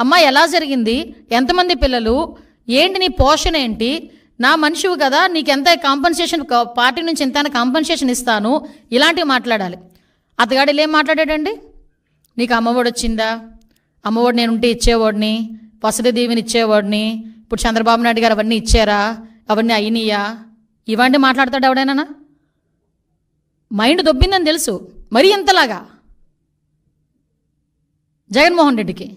అమ్మ ఎలా జరిగింది? ఎంతమంది పిల్లలు? ఏంటి నీ పోషణ ఏంటి? నా మనిషివి కదా నీకు ఎంత కాంపన్సేషన్ పార్టీ నుంచి ఎంత కాంపన్సేషన్ ఇస్తాను. ఇలాంటివి మాట్లాడాలి. అతగాడు ఇలా ఏం మాట్లాడాడండి? నీకు అమ్మఒడి వచ్చిందా? అమ్మఒడి నేను ఉంటే ఇచ్చేవాడిని. వసతి దీవిని ఇచ్చేవాడిని. ఇప్పుడు చంద్రబాబు నాయుడు గారు అవన్నీ ఇచ్చారా? అవన్నీ అయినయా? ఇవన్నీ మాట్లాడతాడు ఎవడైనా మైండ్ దొబ్బిందని తెలుసు. మరీ ఇంతలాగా? జగన్మోహన్ రెడ్డికి.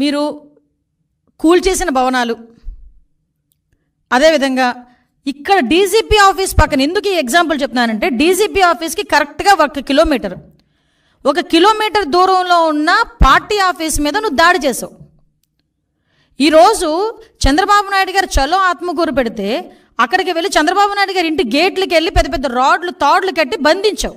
మీరు కూల్ చేసిన భవనాలు. అదేవిధంగా ఇక్కడ డీజీపీ ఆఫీస్ పక్కన ఎందుకు ఈ ఎగ్జాంపుల్ చెప్తున్నానంటే డీజీపీ ఆఫీస్కి కరెక్ట్గా ఒక కిలోమీటర్. ఒక కిలోమీటర్ దూరంలో ఉన్న పార్టీ ఆఫీస్ మీద నువ్వు దాడి చేసావు. ఈరోజు చంద్రబాబు నాయుడు గారు చలో ఆత్మకూరు పెడితే అక్కడికి వెళ్ళి చంద్రబాబు నాయుడు గారి ఇంటి గేట్లకి వెళ్ళి పెద్ద పెద్ద రాడ్లు తాడ్లు కట్టి బంధించావు.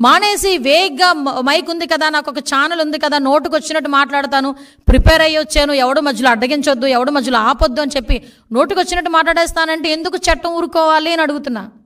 మానేసి వేగ్గా మైక్ ఉంది కదా నాకు ఒక ఛానల్ ఉంది కదా నోటుకు వచ్చినట్టు మాట్లాడతాను. ప్రిపేర్ అయ్యి వచ్చాను. ఎవడు మధ్యలో అడ్డగించొద్దు ఎవడు మధ్యలో ఆపొద్దు అని చెప్పి నోటుకు వచ్చినట్టు మాట్లాడేస్తానంటే ఎందుకు చట్టం ఊరుకోవాలి అని అడుగుతున్నా.